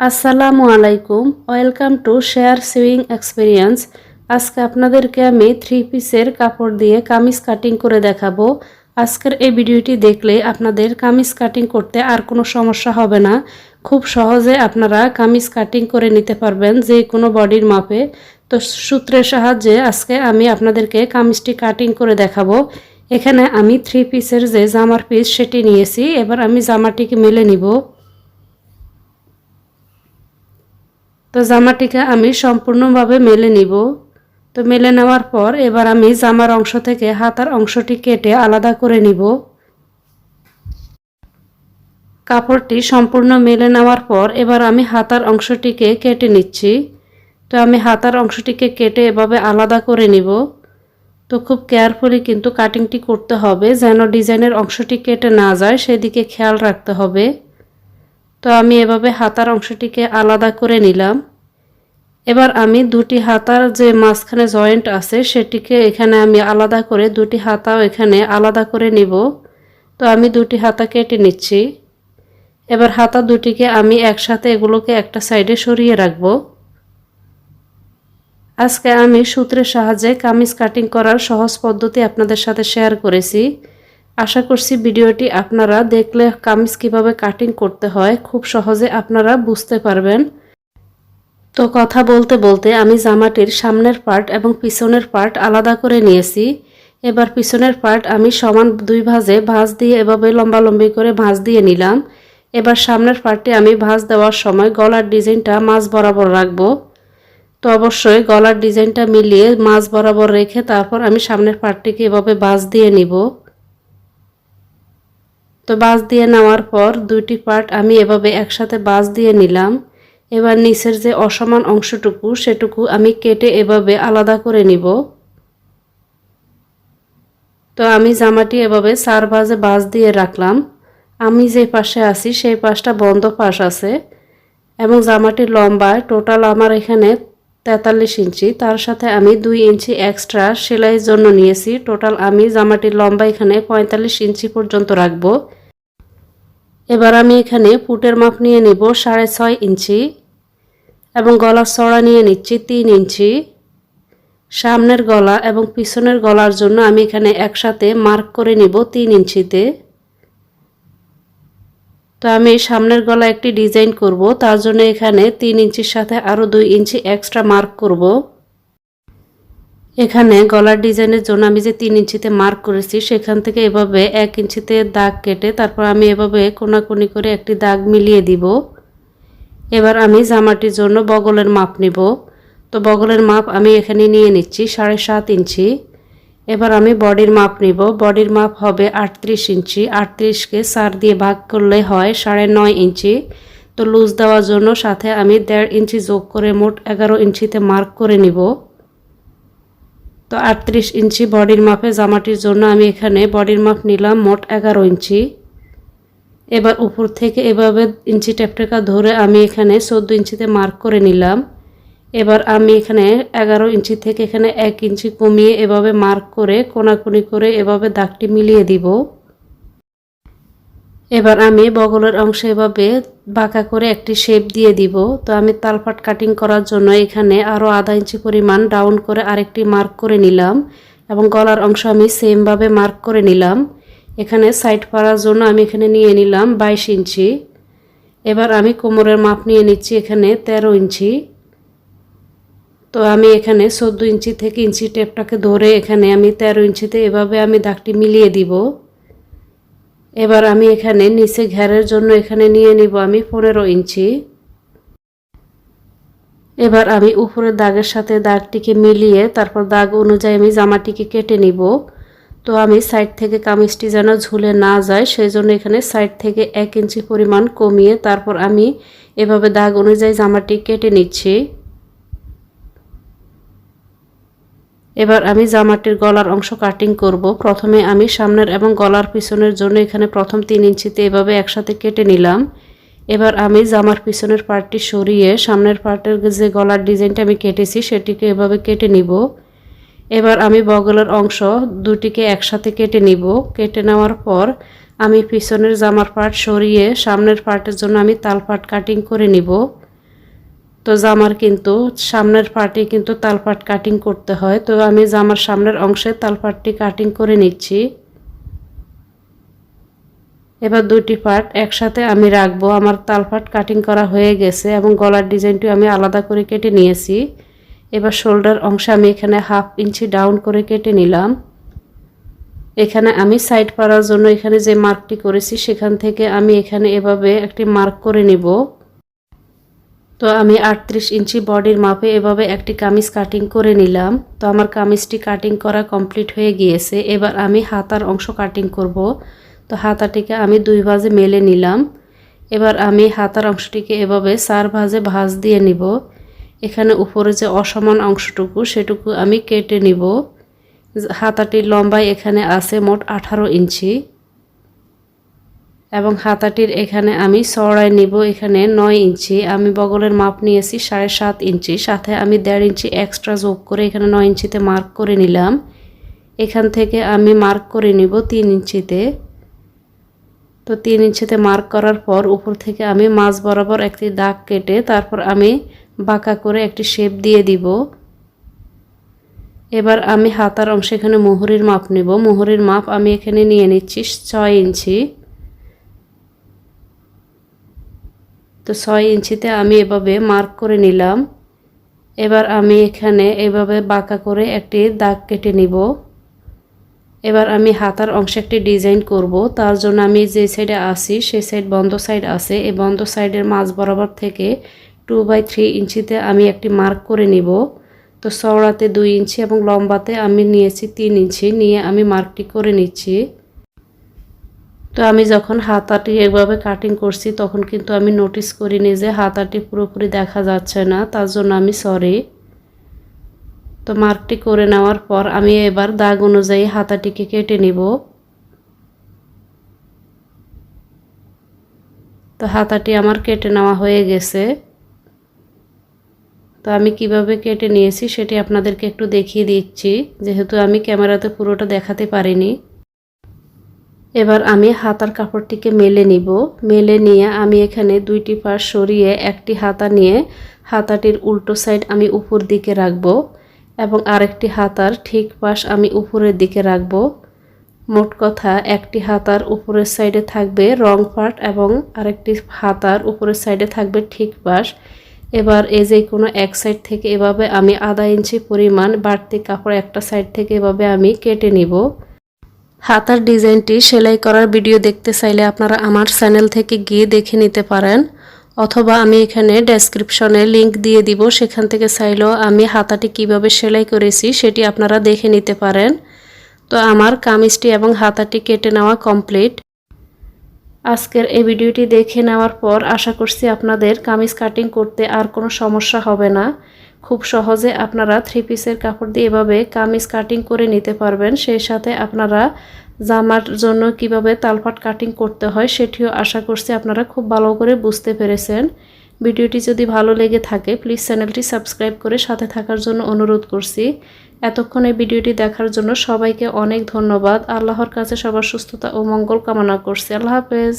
আসসালামু আলাইকুম, welcome to share swing experience. আজকে আপনাদেরকে আমি থ্রি পিসের কাপড় দিয়ে কামিজ কাটিং করে দেখাবো। আজকের এই ভিডিওটি দেখলে আপনাদের কামিজ কাটিং করতে আর কোনো সমস্যা হবে না। খুব সহজে আপনারা কামিজ কাটিং করে নিতে পারবেন যে কোনো বডির মাপে। তো সূত্রের সাহায্যে আজকে আমি আপনাদেরকে কামিজটি কাটিং করে দেখাবো। এখানে আমি থ্রি পিসের যে জামার পিস সেটি নিয়েছি। এবার আমি জামাটিকে মেলে নিব। তো জামাটিকে আমি সম্পূর্ণভাবে মেলে নিব। তো মেলে নেওয়ার পর এবার আমি জামার অংশ থেকে হাতার অংশটি কেটে আলাদা করে নিব। কাপড়টি সম্পূর্ণ মেলে নেওয়ার পর এবার আমি হাতার অংশটিকে কেটে নিচ্ছি। তো আমি হাতার অংশটিকে কেটে এভাবে আলাদা করে নিব। তো খুব কেয়ারফুলি কিন্তু কাটিংটি করতে হবে, যেন ডিজাইনের অংশটি কেটে না যায়, সেদিকে খেয়াল রাখতে হবে। তো আমি এভাবে হাতার অংশটিকে আলাদা করে নিলাম। এবার আমি দুটি হাতার যে মাঝখানে জয়েন্ট আছে, সেটিকে এখানে আমি আলাদা করে দুটি হাতাও এখানে আলাদা করে নিব। তো আমি দুটি হাতা কেটে নিচ্ছি। এবার হাতা দুটিকে আমি একসাথে এগুলোকে একটা সাইডে সরিয়ে রাখব। আজকে আমি সূত্রের সাহায্যে কামিজ কাটিং করার সহজ পদ্ধতি আপনাদের সাথে শেয়ার করেছি। আশা করছি ভিডিওটি আপনারা দেখলে কামিজ কীভাবে কাটিং করতে হয়, খুব সহজে আপনারা বুঝতে পারবেন। তো কথা বলতে বলতে আমি জামাটির সামনের পার্ট এবং পিছনের পার্ট আলাদা করে নিয়েছি। এবার পিছনের পার্ট আমি সমান দুই ভাঁজে ভাঁজ দিয়ে এভাবে লম্বালম্বি করে ভাঁজ দিয়ে নিলাম। এবার সামনের পার্টটি আমি ভাঁজ দেওয়ার সময় গলার ডিজাইনটা মাছ বরাবর রাখব। তো অবশ্যই গলার ডিজাইনটা মিলিয়ে মাছ বরাবর রেখে তারপর আমি সামনের পার্টটিকে এভাবে ভাঁজ দিয়ে নিব। তো বাজ দিয়ে নেওয়ার পর দুইটি পার্ট আমি এভাবে একসাথে বাজ দিয়ে নিলাম। এবার নিচের যে অসমান অংশটুকু, সেটুকু আমি কেটে এভাবে আলাদা করে নিব। তো আমি জামাটি এভাবে চার বাজে বাজ দিয়ে রাখলাম। আমি যে পাশে আছি, সেই পাশটা বন্ধ পাশ আছে এবং জামাটির লম্বায় টোটাল আমার এখানে তেতাল্লিশ ইঞ্চি। তার সাথে আমি দুই ইঞ্চি এক্সট্রা সেলাইয়ের জন্য নিয়েছি। টোটাল আমি জামাটির লম্বা এখানে পঁয়তাল্লিশ ইঞ্চি পর্যন্ত রাখব। এবার আমি এখানে ফুটের মাপ নিয়ে নেব সাড়ে ছয় ইঞ্চি এবং গলার চড়া নিয়ে নিচ্ছি তিন ইঞ্চি। সামনের গলা এবং পিছনের গলার জন্য আমি এখানে একসাথে মার্ক করে নিব তিন ইঞ্চিতে। তো আমি সামনের গলা একটি ডিজাইন করব, তার জন্য এখানে তিন ইঞ্চির সাথে আরও দুই ইঞ্চি এক্সট্রা মার্ক করব। এখানে গলার ডিজাইনের জন্য আমি যে তিন ইঞ্চিতে মার্ক করেছি, সেখান থেকে এভাবে এক ইঞ্চিতে দাগ কেটে তারপর আমি এভাবে কোনাকুনি করে একটি দাগ মিলিয়ে দিব। এবার আমি জামাটির জন্য বগলের মাপ নিব। তো বগলের মাপ আমি এখানে নিয়ে নিচ্ছি সাড়ে সাত ইঞ্চি। এবার আমি বডির মাপ নিব। বডির মাপ হবে আটত্রিশ ইঞ্চি। আটত্রিশকে সার দিয়ে ভাগ করলে হয় সাড়ে নয় ইঞ্চি। তো লুজ দেওয়ার জন্য সাথে আমি দেড় ইঞ্চি যোগ করে মোট এগারো ইঞ্চিতে মার্ক করে নিব। তো আটত্রিশ ইঞ্চি বডির মাপে জামাটির জন্য আমি এখানে বডির মাপ নিলাম মোট এগারো ইঞ্চি। এবার উপর থেকে এভাবে ইঞ্চি ট্যাপটেকা ধরে আমি এখানে চোদ্দ ইঞ্চিতে মার্ক করে নিলাম। এবার আমি এখানে এগারো ইঞ্চি থেকে এখানে এক ইঞ্চি কমিয়ে এভাবে মার্ক করে কোনাকুনি করে এভাবে দাগটি মিলিয়ে দিব। এবার আমি বগলের অংশে এভাবে বাঁকা করে একটি শেপ দিয়ে দিব। তো আমি তালপাট কাটিং করার জন্য এখানে আরও আধা ইঞ্চি পরিমাণ ডাউন করে আরেকটি মার্ক করে নিলাম এবং গলার অংশ আমি সেমভাবে মার্ক করে নিলাম। এখানে সাইড পাড়ার জন্য আমি এখানে নিয়ে নিলাম বাইশ ইঞ্চি। এবার আমি কোমরের মাপ নিয়ে নিচ্ছি এখানে ১৩ ইঞ্চি। তো আমি এখানে চোদ্দ ইঞ্চি থেকে ইঞ্চি টেপটাকে ধরে এখানে আমি ১৩ ইঞ্চিতে এভাবে আমি দাগটি মিলিয়ে দিব। এবার আমি এখানে নিচে ঘেরের জন্য এখানে নিয়ে নিব আমি পনেরো ইঞ্চি। এবার আমি উপরের দাগের সাথে দাগটিকে মিলিয়ে তারপর দাগ অনুযায়ী আমি জামাটিকে কেটে নিব। তো আমি সাইড থেকে কামিজটি যেন ঝুলে না যায় সেই জন্য এখানে সাইড থেকে এক ইঞ্চি পরিমাণ কমিয়ে তারপর আমি এভাবে দাগ অনুযায়ী জামাটি কেটে নিচ্ছি। এবার আমি জামাটির গলার অংশ কাটিং করব। প্রথমে আমি সামনের এবং গলার পিছনের জন্য এখানে প্রথম তিন ইঞ্চিতে এভাবে একসাথে কেটে নিলাম। এবার আমি জামার পিছনের পার্টটি সরিয়ে সামনের পার্টের যে গলার ডিজাইনটা আমি কেটেছি সেটিকে এভাবে কেটে নিব। এবার আমি বগলের অংশ দুটিকে একসাথে কেটে নিব। কেটে নেওয়ার পর আমি পিছনের জামার পার্ট সরিয়ে সামনের পার্টের জন্য আমি তাল পাট কাটিং করে নিব। তো জামার কিন্তু সামনের পার্টে কিন্তু তালপাট কাটিং করতে হয়। তো আমি জামার সামনের অংশে তালপাটটি কাটিং করে নিচ্ছি। এবার দুটি পার্ট একসাথে আমি রাখব। আমার তালপাট কাটিং করা হয়ে গেছে এবং গলার ডিজাইনটি আমি আলাদা করে কেটে নিয়েছি। এবার শোল্ডার অংশে আমি এখানে হাফ ইঞ্চি ডাউন করে কেটে নিলাম। এখানে আমি সাইড পাড়ার জন্য এখানে যে মার্কটি করেছি, সেখান থেকে আমি এখানে এভাবে একটি মার্ক করে নিব। তো আমি আটত্রিশ ইঞ্চি বডির মাপে এভাবে একটি কামিজ কাটিং করে নিলাম। তো আমার কামিজটি কাটিং করা কমপ্লিট হয়ে গিয়েছে। এবার আমি হাতার অংশ কাটিং করব। তো হাতাটিকে আমি দুই ভাজে মেলে নিলাম। এবার আমি হাতার অংশটিকে এভাবে চার ভাজে ভাজ দিয়ে নিব। এখানে উপরে যে অসমান অংশটুকু, সেটুকু আমি কেটে নিব। হাতাটির লম্বাই এখানে আছে মোট আঠারো ইঞ্চি। এবং হাতাটির এখানে আমি চড়াই নিব। এখানে নয় ইঞ্চি। আমি বগলের মাপ নিয়েছি সাড়ে সাত ইঞ্চি। সাথে আমি দেড় ইঞ্চি এক্সট্রা যোগ করে এখানে নয় ইঞ্চিতে মার্ক করে নিলাম। এখান থেকে আমি মার্ক করে নিব তিন ইঞ্চিতে। তো তিন ইঞ্চিতে মার্ক করার পর উপর থেকে আমি মাছ বরাবর একটি দাগ কেটে তারপর আমি বাঁকা করে একটি শেপ দিয়ে দিব। এবার আমি হাতার অংশে এখানে মোহরির মাপ নেব। মোহরির মাপ আমি এখানে নিয়ে নিচ্ছি ছয় ইঞ্চি। তো ছয় ইঞ্চিতে আমি এভাবে মার্ক করে নিলাম। এবার আমি এখানে এভাবে বাঁকা করে একটি দাগ কেটে নিব। এবার আমি হাতার অংশে একটি ডিজাইন করব। তার জন্য আমি যে সাইডে আসি সেই সাইড বন্ধ সাইড আছে। এই বন্ধ সাইডের মাঝ বরাবর থেকে টু বাই থ্রি ইঞ্চিতে আমি একটি মার্ক করে নিব। তো চওড়াতে দুই ইঞ্চি এবং লম্বাতে আমি নিয়েছি তিন ইঞ্চি। নিয়ে আমি মার্কটি করে নিচ্ছি। তো আমি যখন হাতাটি এভাবে কাটিং করছি, তখন কিন্তু আমি নোটিস করিনি যে হাতাটি পুরোপুরি দেখা যাচ্ছে না, তার জন্য আমি সরি তো মার্কটি করে নেওয়ার পর আমি এবার দাগ অনুযায়ী হাতাটিকে কেটে নিব। তো হাতাটি আমার কেটে নেওয়া হয়ে গেছে। তো আমি কীভাবে কেটে নিয়েছি সেটি আপনাদেরকে একটু দেখিয়ে দিচ্ছি, যেহেতু আমি ক্যামেরাতে পুরোটা দেখাতে পারিনি। এবার আমি হাতার কাপড়টিকে মেলে নিব। মেলে নিয়ে আমি এখানে দুইটি পাশ সরিয়ে একটি হাতা নিয়ে হাতাটির উল্টো সাইড আমি উপর দিকে রাখব এবং আরেকটি হাতার ঠিক পাশ আমি উপরের দিকে রাখব। মোট কথা, একটি হাতার উপরের সাইডে থাকবে রং পার্ট এবং আরেকটি হাতার উপরের সাইডে থাকবে ঠিক পাশ। এবার এই যে কোনো এক সাইড থেকে এভাবে আমি আধা ইঞ্চি পরিমাণ বাড়তি কাপড় একটা সাইড থেকে এভাবে আমি কেটে নিব। হাতার ডিজাইনটি সেলাই করার ভিডিও দেখতে চাইলে আপনারা আমার চ্যানেল থেকে গিয়ে দেখে নিতে পারেন, অথবা আমি এখানে ডেসক্রিপশনে লিংক দিয়ে দিব, সেখান থেকে চাইলেও আমি হাতাটি কীভাবে সেলাই করেছি সেটি আপনারা দেখে নিতে পারেন। তো আমার কামিজটি এবং হাতাটি কেটে নেওয়া কমপ্লিট আজকের এই ভিডিওটি দেখে নেওয়ার পর আশা করছি আপনাদের কামিজ কাটিং করতে আর কোনো সমস্যা হবে না। খুব সহজে আপনারা থ্রি পিসের কাপড় দিয়ে এভাবে কামিজ কাটিং করে নিতে পারবেন। সেই সাথে আপনারা জামার জন্য কীভাবে তালপাট কাটিং করতে হয় সেটিও আশা করছি আপনারা খুব ভালো করে বুঝতে পেরেছেন। ভিডিওটি যদি ভালো লেগে থাকে প্লিজ চ্যানেলটি সাবস্ক্রাইব করে সাথে থাকার জন্য অনুরোধ করছি। এতক্ষণ এই ভিডিওটি দেখার জন্য সবাইকে অনেক ধন্যবাদ। আল্লাহর কাছে সবার সুস্থতা ও মঙ্গল কামনা করছি। আল্লাহ হাফেজ।